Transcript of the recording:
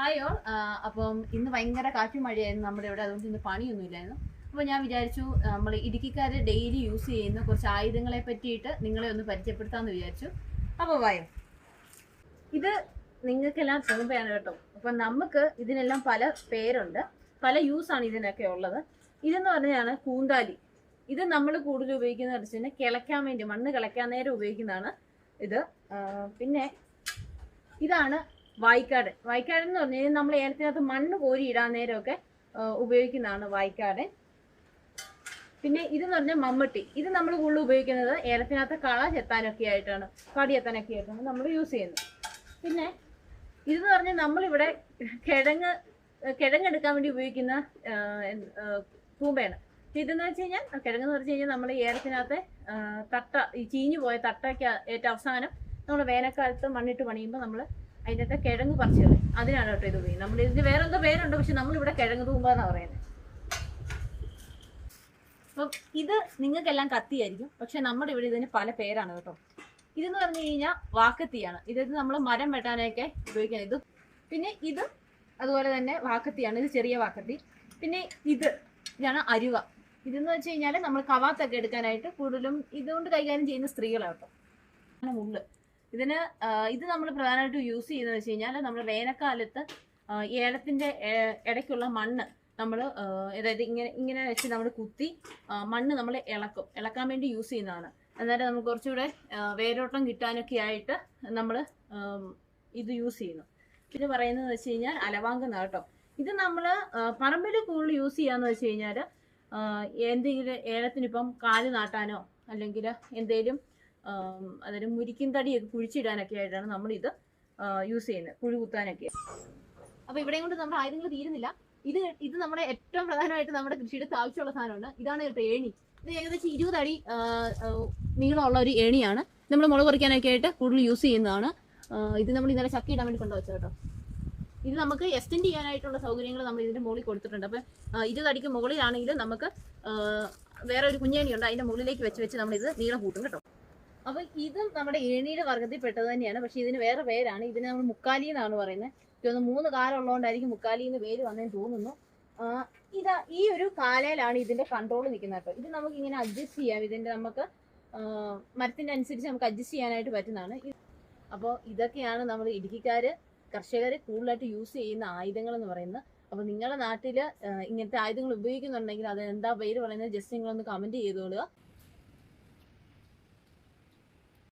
Hi all അപ്പം ഇന്ന് ഭയങ്കര കാറ്റും മഴയായിരുന്നു. നമ്മുടെ ഇവിടെ അതുകൊണ്ട് ഇന്ന് പണിയൊന്നും ഇല്ലായിരുന്നു. അപ്പോൾ ഞാൻ വിചാരിച്ചു നമ്മൾ ഇടുക്കിക്കാർ ഡെയിലി യൂസ് ചെയ്യുന്ന കുറച്ച് ആയുധങ്ങളെ പറ്റിയിട്ട് നിങ്ങളെ ഒന്ന് പരിചയപ്പെടുത്താമെന്ന് വിചാരിച്ചു. അപ്പോൾ വായോ. ഇത് നിങ്ങൾക്കെല്ലാം തൂമ്പയാണ് കേട്ടോ. അപ്പം നമുക്ക് ഇതിനെല്ലാം പല പേരുണ്ട്. പല യൂസാണ് ഇതിനൊക്കെ ഉള്ളത്. ഇതെന്ന് പറഞ്ഞാണ് കൂന്താലി. ഇത് നമ്മൾ കൂടുതൽ ഉപയോഗിക്കുന്ന വെച്ച് കഴിഞ്ഞാൽ കിളയ്ക്കാൻ വേണ്ടി മണ്ണ് കിളയ്ക്കാൻ നേരം ഉപയോഗിക്കുന്നതാണ് ഇത്. പിന്നെ ഇതാണ് വായ്ക്കാട്. വായിക്കാട് എന്ന് പറഞ്ഞു കഴിഞ്ഞാൽ നമ്മൾ ഏലത്തിനകത്ത് മണ്ണ് കോരി ഇടാൻ നേരമൊക്കെ ഉപയോഗിക്കുന്നതാണ് വായിക്കാട്. പിന്നെ എന്ന് പറഞ്ഞാൽ മമ്മട്ടി. ഇത് നമ്മൾ കൂടുതൽ ഉപയോഗിക്കുന്നത് ഏലത്തിനകത്ത് കള ചെത്താനൊക്കെ ആയിട്ടാണ് കടി ചെത്താനൊക്കെ ആയിട്ടാണ് നമ്മൾ യൂസ് ചെയ്യുന്നത്. പിന്നെ ഇതെന്ന് പറഞ്ഞാൽ നമ്മളിവിടെ കിഴങ്ങ് കിഴങ്ങെടുക്കാൻ വേണ്ടി ഉപയോഗിക്കുന്ന തൂമ്പയാണ് ഇതെന്ന് വെച്ച് കഴിഞ്ഞാൽ കിഴങ്ങ് എന്ന് വെച്ച് കഴിഞ്ഞാൽ നമ്മൾ ഏലത്തിനകത്തെ തട്ട ഈ ചീഞ്ഞു പോയ തട്ടയ്ക്ക് ഏറ്റവും അവസാനം നമ്മൾ വേനൽക്കാലത്ത് മണ്ണിട്ട് പണിയുമ്പോൾ നമ്മൾ അതിന്റെ കിഴങ്ങ് പറിച്ചത് അതിനാണ് കേട്ടോ ഇത് ഉപയോഗിക്കുന്നത്. നമ്മൾ ഇതിന് വേറെ എന്തോ പേരുണ്ട് പക്ഷെ നമ്മളിവിടെ കിഴങ്ങ് തൂമ്പ എന്നാണ് പറയുന്നത് അപ്പം ഇത് നിങ്ങൾക്കെല്ലാം കത്തിയായിരിക്കും. പക്ഷെ നമ്മുടെ ഇവിടെ ഇതിന് പല പേരാണ് കേട്ടോ. ഇതെന്ന് പറഞ്ഞു കഴിഞ്ഞാൽ വാക്കത്തിയാണ്. ഇത് നമ്മൾ മരം വെട്ടാനൊക്കെ ഉപയോഗിക്കുന്നത്. ഇത് പിന്നെ ഇത് അതുപോലെ തന്നെ വാക്കത്തിയാണ്. ഇത് ചെറിയ വാക്കത്തി. പിന്നെ ഇത് ഇതാണ് അരുവ. ഇതെന്ന് വെച്ച് കഴിഞ്ഞാൽ നമ്മൾ കവാത്തൊക്കെ എടുക്കാനായിട്ട് കൂടുതലും ഇതുകൊണ്ട് കൈകാര്യം ചെയ്യുന്ന സ്ത്രീകളാണ് കേട്ടോ. മുള്ള്. ഇതിന് ഇത് നമ്മൾ പ്രധാനമായിട്ടും യൂസ് ചെയ്യുന്നത് വെച്ച് കഴിഞ്ഞാൽ നമ്മൾ വേനൽക്കാലത്ത് ഏലത്തിന്റെ ഇടയ്ക്കുള്ള മണ്ണ് നമ്മൾ അതായത് ഇങ്ങനെ ഇങ്ങനെ വെച്ച് നമ്മൾ കുത്തി മണ്ണ് നമ്മൾ ഇളക്കും. ഇളക്കാൻ വേണ്ടി യൂസ് ചെയ്യുന്നതാണ്. അന്നേരം നമുക്ക് കുറച്ചുകൂടെ വേരോട്ടം കിട്ടാനൊക്കെ ആയിട്ട് നമ്മൾ ഇത് യൂസ് ചെയ്യുന്നു. പിന്നെ പറയുന്നത് വെച്ച് കഴിഞ്ഞാൽ അലവാങ്കുന്ന കേട്ടോ. ഇത് നമ്മൾ പറമ്പിൽ കൂടുതൽ യൂസ് ചെയ്യാന്ന് വെച്ച് കഴിഞ്ഞാൽ എന്തെങ്കിലും ഏലത്തിനിപ്പം കാൽ നാട്ടാനോ അല്ലെങ്കിൽ എന്തെങ്കിലും അതായത് മുരിക്കും തടിയൊക്കെ കുഴിച്ചിടാനൊക്കെ ആയിട്ടാണ് നമ്മളിത് യൂസ് ചെയ്യുന്നത് കുഴി കുത്താനൊക്കെ. അപ്പോൾ ഇവിടെയും കൊണ്ട് നമ്മുടെ ആയുധങ്ങൾ തീരുന്നില്ല. ഇത് ഇത് നമ്മുടെ ഏറ്റവും പ്രധാനമായിട്ട് നമ്മുടെ കൃഷിയുടെ ആവശ്യമുള്ള സാധനമാണ്. ഇതാണ് ഏണി. ഇത് ഏകദേശം ഇരുപത് അടി നീളമുള്ള ഒരു ഏണിയാണ്. നമ്മൾ മുളക് പറിക്കാനൊക്കെ ആയിട്ട് കൂടുതൽ യൂസ് ചെയ്യുന്നതാണ്. ഇത് നമ്മൾ ഇന്നലെ ചക്കി ഇടാൻ വേണ്ടി കൊണ്ടുവച്ചത് കേട്ടോ. ഇത് നമുക്ക് എക്സ്റ്റെൻഡ് ചെയ്യാനായിട്ടുള്ള സൗകര്യങ്ങൾ നമ്മൾ ഇതിന്റെ മുകളിൽ കൊടുത്തിട്ടുണ്ട്. അപ്പം ഇരുപത് അടിക്ക് മുകളിലാണെങ്കിൽ നമുക്ക് വേറെ ഒരു കുഞ്ഞേണിയുണ്ട് അതിന്റെ മുകളിലേക്ക് വെച്ച് വെച്ച് നമ്മൾ ഇത് നീളം കൂട്ടും കേട്ടോ. അപ്പൊ ഇതും നമ്മുടെ ഏണിയുടെ വർഗത്തിൽ പെട്ടത് തന്നെയാണ്. പക്ഷെ ഇതിന് വേറെ പേരാണ്. ഇതിന് നമ്മൾ മുക്കാലി എന്നാണ് പറയുന്നത്. ഇതൊന്ന് മൂന്ന് കാലുള്ളതുകൊണ്ടായിരിക്കും മുക്കാലി എന്ന് പേര് വന്നതെന്ന് തോന്നുന്നു. ഇതാ ഈ ഒരു കാലയിലാണ് ഇതിന്റെ കൺട്രോൾ നിൽക്കുന്നത് കേട്ടോ. ഇത് നമുക്ക് ഇങ്ങനെ അഡ്ജസ്റ്റ് ചെയ്യാം. ഇതിന്റെ നമുക്ക് മരത്തിന്റെ അനുസരിച്ച് നമുക്ക് അഡ്ജസ്റ്റ് ചെയ്യാനായിട്ട് പറ്റുന്നതാണ്. അപ്പോൾ ഇതൊക്കെയാണ് നമ്മൾ ഇടുക്കിക്കാര് കർഷകർ കൂടുതലായിട്ട് യൂസ് ചെയ്യുന്ന ആയുധങ്ങൾ എന്ന് പറയുന്നത്. അപ്പോൾ നിങ്ങളുടെ നാട്ടിൽ ഇങ്ങനത്തെ ആയുധങ്ങൾ ഉപയോഗിക്കുന്നുണ്ടെങ്കിൽ അത് എന്താ പേര് പറയുന്നത്? ജസ്റ്റ് നിങ്ങളൊന്ന് കമന്റ് ചെയ്തോളുക